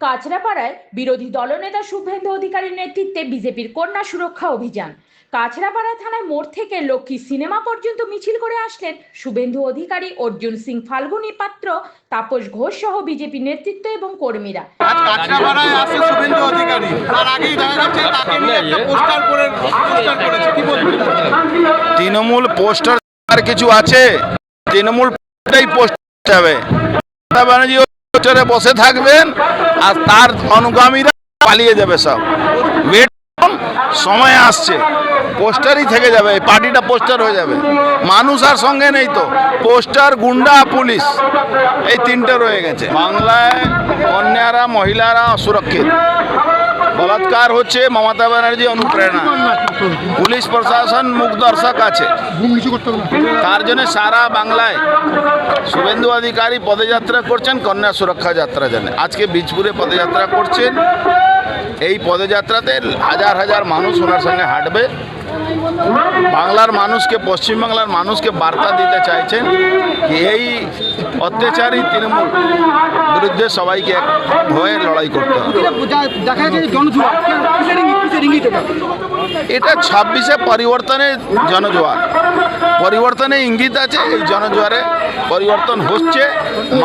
কাছড়াপাড়ায় বিরোধী দলনেতা শুভেন্দু অধিকারীর নেতৃত্বে বিজেপির কন্যা সুরক্ষা অভিযান। কাছড়াপাড়া থানায় মোড় থেকে লক্ষ্মী সিনেমা পর্যন্ত মিছিল করে আসলেন শুভেন্দু অধিকারী অর্জুন সিং ফাল্গুনী পাত্র তাপস ঘোষ সহ বিজেপি নেতৃত্ব এবং কর্মীরা। তৃণমূল পোস্টার কিছু আছে? তৃণমূল পোস্টার যাবে মমতা ব্যানার্জি ওই বসে থাকবেন আর তার অনুগামীরা পালিয়ে যাবে সব। ওয়েট সময় আসছে। পোস্টারই থেকে যাবে, এই পার্টিটা পোস্টার হয়ে যাবে। মানুষ আর সঙ্গে নেই তো। পোস্টার, গুন্ডা, পুলিশ, এই তিনটে রয়ে গেছে। বাংলায় কন্যারা, মহিলারা অসুরক্ষিত বলাৎকার হচ্ছে মমতা ব্যানার্জি অনুপ্রেরণা। পুলিশ প্রশাসন মুখ দর্শক আছে। তার জন্য সারা বাংলায় শুভেন্দু অধিকারী পদযাত্রা করছেন, কন্যা সুরক্ষা যাত্রা জন্য। আজকে বীজপুরে পদযাত্রা করছেন। এই পদযাত্রাতে হাজার হাজার মানুষ ওনার সঙ্গে হাঁটবে। বাংলার মানুষকে পশ্চিমবাংলার মানুষকে বার্তা দিতে চাইছেন যে এই অত্যাচারী তৃণমূল বিরুদ্ধে সবাইকে এক হয়ে লড়াই করতে হবে। এটা ছাব্বিশে পরিবর্তনের জনজোয়ার। পরিবর্তনে ইঙ্গিত আছে, এই জনজোয়ারে পরিবর্তন হচ্ছে,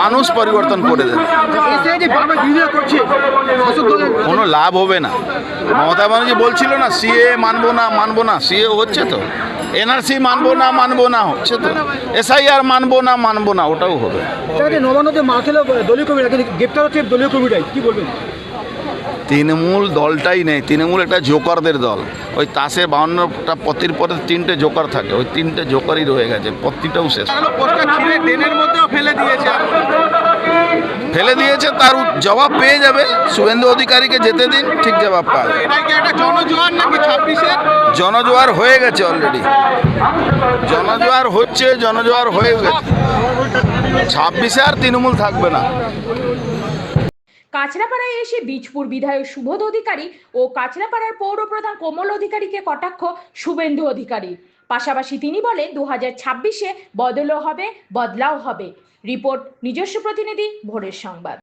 মানুষ পরিবর্তন করে দেবে। কোনো লাভ হবে না। মমতা ব্যানার্জি বলছিল না, সিএ মানবো না মানবো না। সিএ হচ্ছে তো। এনআরসি মানবো না মানবো না, হচ্ছে তো। এসআইআর মানবো না মানবো না, ওটাও হবে। নবান্নতে মার দলীয় কর্মীরা গ্রেপ্তার হচ্ছে দলীয় কর্মীরাই, কি বলবেন? তৃণমূল দলটাই নেই। তৃণমূল একটা জোকারদের দল। ওই তাসে বাউন্নটা পতির পরে তিনটে জোকার থাকে। ওই তিনটে জোকারই রয়ে গেছে। পত্তিটাও শেষ। ফেলে দিয়েছে। ফেলে দিয়েছে তার জবাব পেয়ে যাবে। শুভেন্দু অধিকারীকে যেতে দিন ঠিক জবাব পাবে। জনজোয়ার হয়ে গেছে অলরেডি জনজোয়ার হচ্ছে জনজোয়ার হয়ে গেছে। ছাব্বিশে আর তৃণমূল থাকবে না। কাছড়াপাড়ায় এসে বীজপুর বিধায়ক সুবোধ অধিকারী ও কাছড়াপাড়ার পৌরপ্রধান কোমল অধিকারীকে কটাক্ষ শুভেন্দু অধিকারী। পাশাপাশি তিনি বলেন দু হাজার ছাব্বিশে বদলও হবে, বদলাও হবে। রিপোর্ট, নিজস্ব প্রতিনিধি, ভোরের সংবাদ।